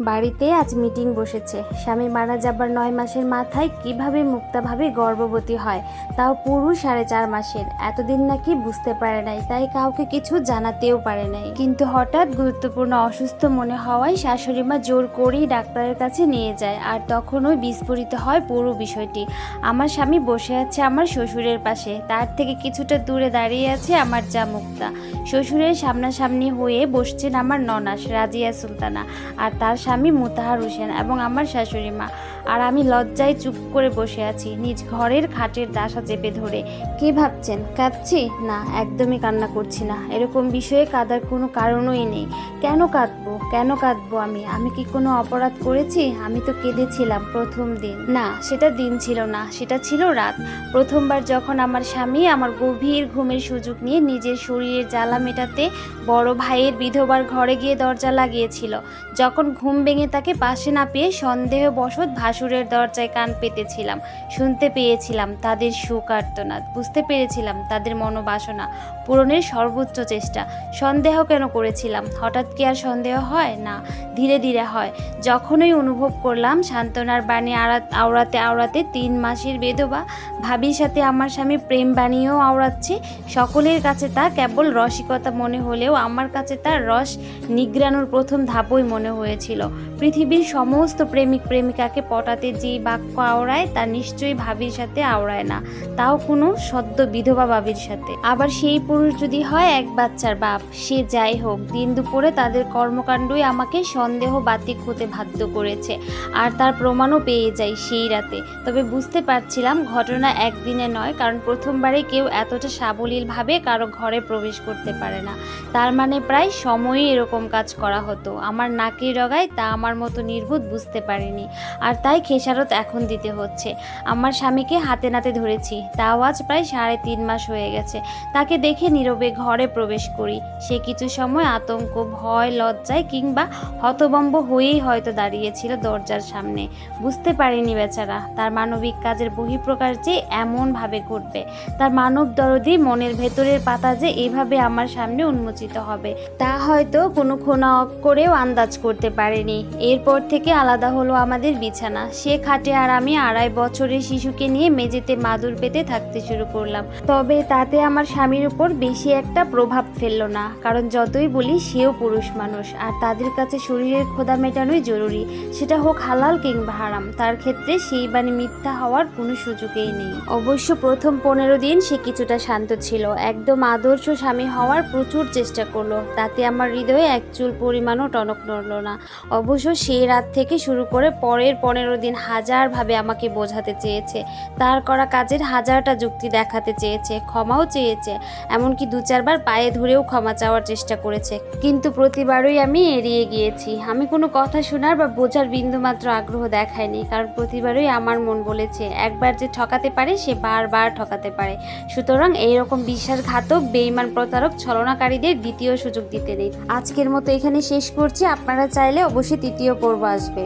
বাড়িতে আজ মিটিং বসেছে। স্বামী মারা যাবার নয় মাসের মাথায় কীভাবে মুক্তাভাবে গর্ভবতী হয়, তাও পুরো সাড়ে চার মাসের। এতদিন নাকি বুঝতে পারে নাই, তাই কাউকে কিছু জানাতেও পারে নাই। কিন্তু হঠাৎ গুরুত্বপূর্ণ অসুস্থ মনে হওয়ায় শাশুড়ি মা জোর করেই ডাক্তারের কাছে নিয়ে যায়, আর তখনই বিস্ফোরিত হয় পুরো বিষয়টি। আমার স্বামী বসে আছে আমার শ্বশুরের পাশে, তার থেকে কিছুটা দূরে দাঁড়িয়ে আছে আমার যা মুক্তা। শ্বশুরের সামনাসামনি হয়ে বসছেন আমার ননাস, রাজিয়া সুলতানা, আর তার স্বামী মুতাহার হোসেন এবং আমার শাশুড়ি মা। আর আমি লজ্জায় চুপ করে বসে আছি, নিজ ঘরের খাটের দাসা চেপে ধরে। কি ভাবছেন, কাঁদছি? না, একদমই কান্না করছি না। এরকম বিষয়ে কাঁদার কোনো কারণই নেই। কেন কাঁদবো? কেন কাঁদবো আমি? আমি কি কোনো অপরাধ করেছি? আমি তো কেঁদেছিলাম প্রথম দিন। না, সেটা দিন ছিল না, সেটা ছিল রাত। প্রথমবার যখন আমার স্বামী আমার গভীর ঘুমের সুযোগ নিয়ে নিজের শরীরের জ্বালা মেটাতে বড় ভাইয়ের বিধবার ঘরে গিয়ে দরজা লাগিয়েছিল। যখন ঘুম ভেঙে তাকে পাশে না পেয়ে সন্দেহবশত ভাসুরের দরজায় কান পেতেছিলাম। শুনতে পেয়েছিলাম তাদের সুখ আর্তনাদ, বুঝতে পেরেছিলাম তাদের মনোবাসনা পূরণের সর্বোচ্চ চেষ্টা। সন্দেহ কেন করেছিলাম? হঠাৎ কি আর সন্দেহ হয়? না, ধীরে ধীরে হয়। যখনই অনুভব করলাম সান্ত্বনার বাণী আড়া আওড়াতে আওড়াতে তিন মাসের বেদবা, ভাবির সাথে আমার স্বামী প্রেম বাণীও আওড়াচ্ছে, সকলের কাছে তা কেবল রসিকতা মনে হলেও আমার কাছে তার রস নিগ্রানোর প্রথম ধাপই মনে হয়েছিল। পৃথিবীর সমস্ত প্রেমিক প্রেমিকাকে পটাতে যে বাক্য আওড়ায়, তা নিশ্চয়ই ভাবির সাথে আওড়ায় না। তাও কোনো সদ্য বিধবা ভাবির সাথে। আবার সেই পুরুষ যদি হয় এক বাচ্চার বাপ, সে যাই হোক, দিন দুপুরে তাদের কর্মকাণ্ডই আমাকে সন্দেহ বাতিক হতে বাধ্য করেছে। আর তার প্রমাণও পেয়ে যাই সেই রাতে। তবে বুঝতে পারছিলাম ঘটনা একদিনে নয়, কারণ প্রথমবারে কেউ এতটা সাবলীলভাবে কারও ঘরে প্রবেশ করতে পারে না। তার মানে প্রায় সময়ই এরকম কাজ করা হতো। আমার নাকের রগায় তা আমার মতো নির্ভুত বুঝতে পারিনি। আর তাই খেসারত এখন দিতে হচ্ছে। আমার স্বামীকে হাতে নাতে ধরেছি। তাও আজ প্রায় সাড়ে তিন মাস হয়ে গেছে। তাকে দেখে নীরবে ঘরে প্রবেশ করি। সে কিছু সময় আতঙ্ক, ভয়, লজ্জায় কিংবা হতবম্ব হয়েই হয়তো দাঁড়িয়েছিল দরজার সামনে। বুঝতে পারিনি বেচারা, তার মানবিক কাজের বহিঃপ্রকাশ যে এমনভাবে ঘটবে। তার মানব দরদি মনের ভেতরের পাতা যে এভাবে আমার সামনে উন্মোচিত হবে, তা হয়তো কোনো অফ করেও আন্দাজ করতে পারেনি। এরপর থেকে আলাদা হলো আমাদের বিছানা। সে খাটে আর আমি আড়াই বছরের শিশুকে নিয়ে মেঝেতে মাদুর পেতে থাকতে শুরু করলাম। তবে তাতে আমার স্বামীর উপর বেশি একটা প্রভাব ফেলল না, কারণ যতই বলি সেও পুরুষ মানুষ, আর তাদের কাছে শরীরের ক্ষুধা মেটানোই জরুরি। সেটা হোক হালাল কিংবা হারাম, তার ক্ষেত্রে সেই বাণী মিথ্যা হওয়ার কোনো সুযোগই নেই। অবশ্য প্রথম পনেরো দিন সে কিছুটা শান্ত ছিল। একদম আদর্শ স্বামী হওয়ার প্রচুর চেষ্টা করল, তাতে আমার হৃদয়ে এক চুল পরিমাণও টনক নড়ল না। অবশ্য সেই রাত থেকে শুরু করে পরের পনেরো দিন হাজারভাবে আমাকে বোঝাতে চেয়েছে। তার করা কাজের হাজারটা যুক্তি দেখাতে চেয়েছে, ক্ষমাও চেয়েছে, এমনকি দু চারবার পায়ে ধরেও ক্ষমা চাওয়ার চেষ্টা করেছে। কিন্তু প্রতিবারই আমি এড়িয়ে গিয়েছি। আমি কোনো কথা শোনার বা বোঝার বিন্দুমাত্র আগ্রহ দেখায়নি কারণ প্রতিবারই আমার মন বলেছে, একবার যে ঠকাতে পারে, সে বারবার ঠকাতে পারে। সুতরাং এইরকম বিশ্বাসঘাতক বেইমান প্রতারক, ছলনাকারীদের দ্বিতীয় সুযোগ দিতে নেই। আজকের মতো এখানে শেষ করছি। আপনারা চাইলে অবশ্যই তৃতীয় পর্ব আসবে।